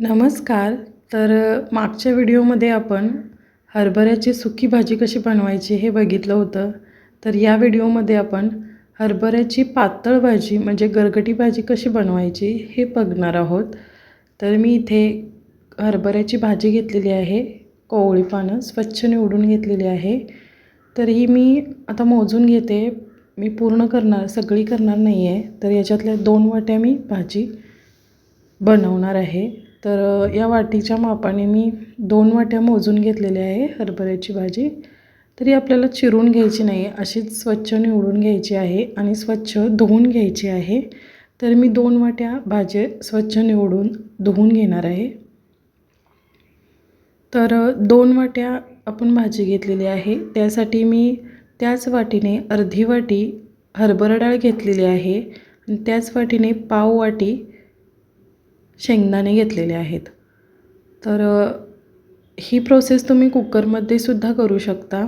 नमस्कार. तर मागच्या व्हिडिओमध्ये आपण हरभऱ्याची सुकी भाजी कशी बनवायची हे बघितलं होतं. तर या व्हिडिओमध्ये आपण हरभऱ्याची पातळ भाजी म्हणजे गरगटी भाजी कशी बनवायची हे बघणार आहोत. तर मी इथे हरभऱ्याची भाजी घेतलेली आहे. कोवळी पानं स्वच्छ निवडून घेतलेली आहे. तर ही मी आता मोजून घेते. मी पूर्ण करणार सगळी करणार नाही आहे तर याच्यातल्या दोन वाट्या मी भाजी बनवणार आहे. तर या वाटीच्या मापाने मी दोन वाट्या मोजून घेतलेल्या आहे हरभऱ्याची भाजी. तरी आपल्याला चिरून घ्यायची नाही अशीच स्वच्छ निवडून घ्यायची आहे आणि स्वच्छ धुवून घ्यायची आहे. तर मी दोन वाट्या भाजी स्वच्छ निवडून धुवून घेणार आहे. तर दोन वाट्या आपण भाजी घेतलेली आहे. त्यासाठी मी त्याच वाटीने अर्धी वाटी हरभरा डाळ घेतलेली आहे. आणि त्याच वाटीने पाव वाटी शेंगदाणे घेतलेले आहेत. तर ही प्रोसेस तुम्ही कुकरमध्ये सुद्धा करू शकता.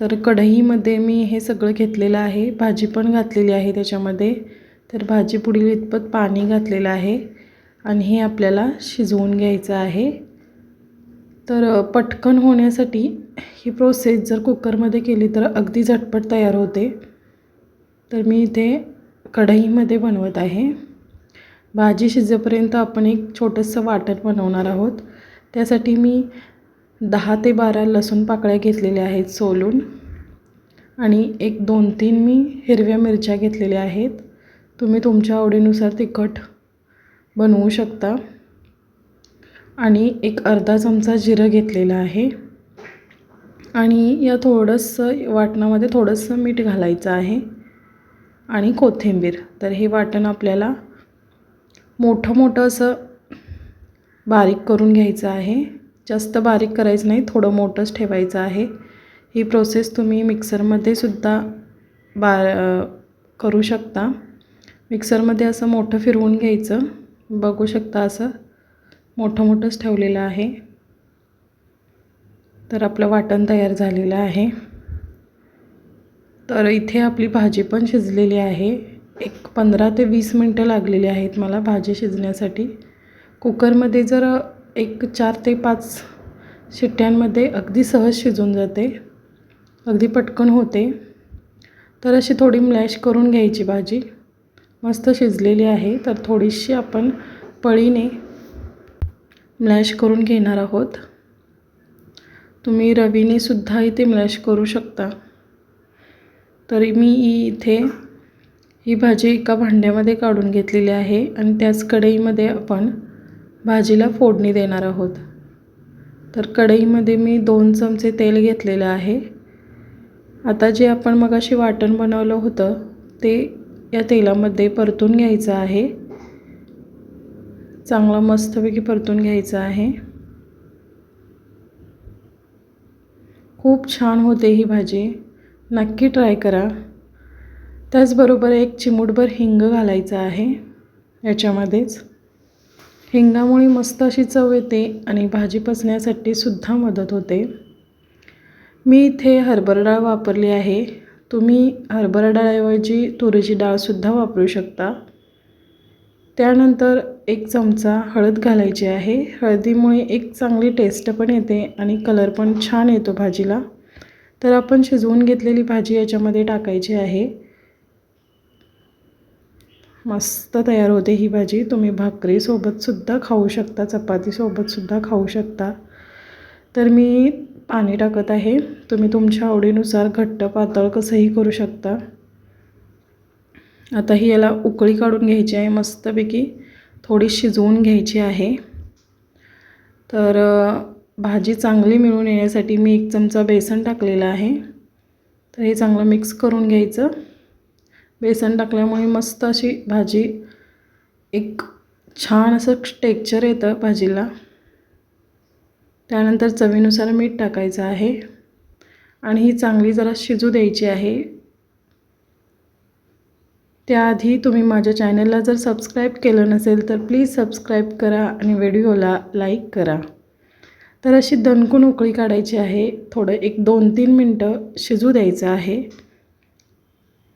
तर कढईमध्ये मी हे सगळं घेतलेलं आहे. भाजी पण घातलेली आहे त्याच्यामध्ये. तर भाजी पुढील इतपत पाणी घातलेलं आहे. आणि हे आपल्याला शिजवून घ्यायचं आहे. तर पटकन होण्यासाठी ही प्रोसेस जर कुकरमध्ये केली तर अगदी झटपट तयार होते. तर मी इथे कढईमध्ये बनवत आहे. भाजी शिजेपर्यंत आपण एक छोटंसं वाटण बनवणार आहोत. त्यासाठी मी दहा ते बारा लसूण पाकळ्या घेतलेल्या आहेत सोलून. आणि एक दोन तीन मी हिरव्या मिरच्या घेतलेल्या आहेत. तुम्ही तुमच्या आवडीनुसार तिखट बनवू शकता. आणि एक अर्धा चमचा जिरं घेतलेलं आहे. आणि या थोडंसं वाटणामध्ये थोडंसं मीठ घालायचं आहे. आणि कोथिंबीर. तर हे वाटण आपल्याला मोठं मोठं असं बारीक करून घ्यायचं आहे. जास्त बारीक करायचं नाही थोडं मोठंच ठेवायचं आहे. ही प्रोसेस तुम्ही मिक्सरमध्ये सुद्धा बा करू शकता. मिक्सरमध्ये असं मोठं फिरवून घ्यायचं. बघू शकता असं मोठं मोठंच ठेवलेलं आहे. तर आपलं वाटण तयार झालेलं आहे. तर इथे आपली भाजी पण शिजलेली आहे. एक पंधरा ते वीस मिनटं लागलेली आहेत मला भाजी शिजण्यासाठी. कुकरमध्ये जर एक चार ते पाच शिट्ट्यांमध्ये अगदी सहज शिजून जाते अगदी पटकन होते तर अशी थोडी मॅश करून घ्यायची भाजी. मस्त शिजलेली आहे तर थोडीशी आपण पळीने मॅश करून घेणार आहोत. तुम्ही रवीने सुद्धा इथे मॅश करू शकता. तरी मी इथे ही भाजी एका भांड्यामध्ये काढून घेतलेली आहे आणि त्याच कढईमध्ये आपण भाजीला फोडणी देणार आहोत. तर कढईमध्ये मी दोन चमचे तेल घेतलेलं आहे. आता जे आपण मगाशी वाटण बनवलं होतं ते या तेलामध्ये परतून घ्यायचं आहे. चांगलं मस्तपैकी परतून घ्यायचं आहे. खूप छान होते ही भाजी. नक्की ट्राय करा. त्याचबरोबर एक चिमूटभर हिंग घालायचं आहे याच्यामध्येच. हिंगामुळे मस्त अशी चव येते आणि भाजी पचण्यासाठी सुद्धा मदत होते. मी इथे हरभरा डाळ वापरली आहे. तुम्ही हरभरा डाळऐवजी तुरीची डाळसुद्धा वापरू शकता. त्यानंतर एक चमचा हळद घालायची आहे. हळदीमुळे एक चांगली टेस्ट पण येते आणि कलर पण छान येतो भाजीला. तर आपण शिजवून घेतलेली भाजी याच्यामध्ये टाकायची आहे. मस्त तयार होते ही भाजी. तुम्ही भाकरीसोबतसुद्धा खाऊ शकता चपातीसोबतसुद्धा खाऊ शकता. तर मी पाणी टाकत आहे. तुम्ही तुमच्या आवडीनुसार घट्ट पातळ कसंही करू शकता. आता ही याला उकळी काढून घ्यायची आहे मस्तपैकी. थोडी शिजवून घ्यायची आहे. तर भाजी चांगली मिळून येण्यासाठी मी एक चमचा बेसन टाकलेलं आहे. तर हे चांगलं मिक्स करून घ्यायचं. बेसन टाकल्यामुळे मस्त अशी भाजी एक छान असं टेक्चर येतं भाजीला. त्यानंतर चवीनुसार मीठ टाकायचं आहे. आणि ही चांगली जरा शिजू द्यायची आहे. त्याआधी तुम्ही माझ्या चॅनलला जर सबस्क्राईब केलं नसेल तर प्लीज सबस्क्राईब करा आणि व्हिडिओला लाईक करा. तर अशी दणकून उकळी काढायची आहे. थोडं एक दोन तीन मिनटं शिजू द्यायचं आहे.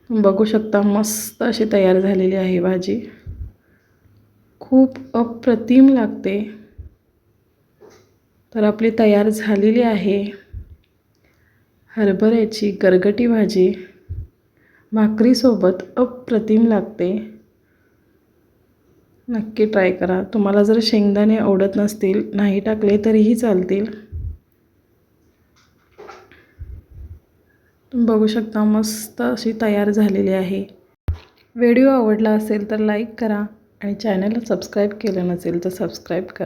बघू शकता मस्त अशी तयार झालेली आहे भाजी. खूप अप्रतिम लागते. तर आपली तयार झालेली आहे. हरभऱ्याची गरगटी भाजी भाकरीसोबत अप्रतिम लागते. नक्की ट्राय करा. तुम्हाला जर शेंगदाणे आवडत नसतील नाही टाकले तरीही चालतील. बघू शकता मस्त अशी तयार झालेली आहे. व्हिडिओ आवडला असेल तर लाईक करा आणि चॅनलला सबस्क्राईब केलं नसेल तर सबस्क्राईब करा.